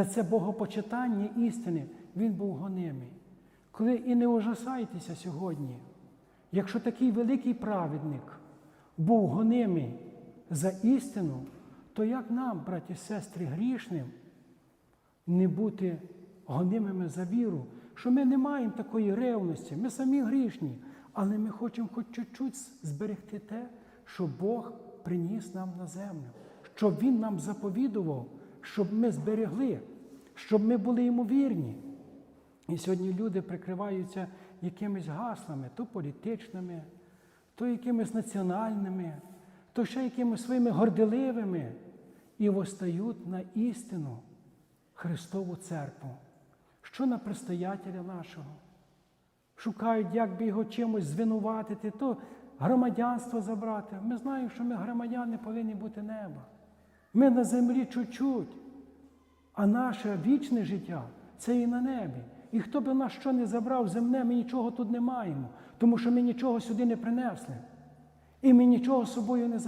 за це богопочитання істини, він був гонимий. Коли і не ужасайтеся сьогодні, якщо такий великий праведник був гонимий за істину, то як нам, браті і сестри, грішним, не бути гонимими за віру, що ми не маємо такої ревності, ми самі грішні, але ми хочемо хоч чуть-чуть зберегти те, що Бог приніс нам на землю, щоб Він нам заповідував, щоб ми зберегли, щоб ми були йому вірні. І сьогодні люди прикриваються якимись гаслами, то політичними, то якимись національними, то ще якимись своїми горделивими, і восстають на істину Христову церкву, що на предстоятеля нашого. Шукають, як би його чимось звинуватити, то громадянство забрати. Ми знаємо, що ми громадяни повинні бути неба. Ми на землі чуть-чуть, а наше вічне життя це і на небі. І хто би нас що не забрав земне, ми нічого тут не маємо, тому що ми нічого сюди не принесли. І ми нічого з собою не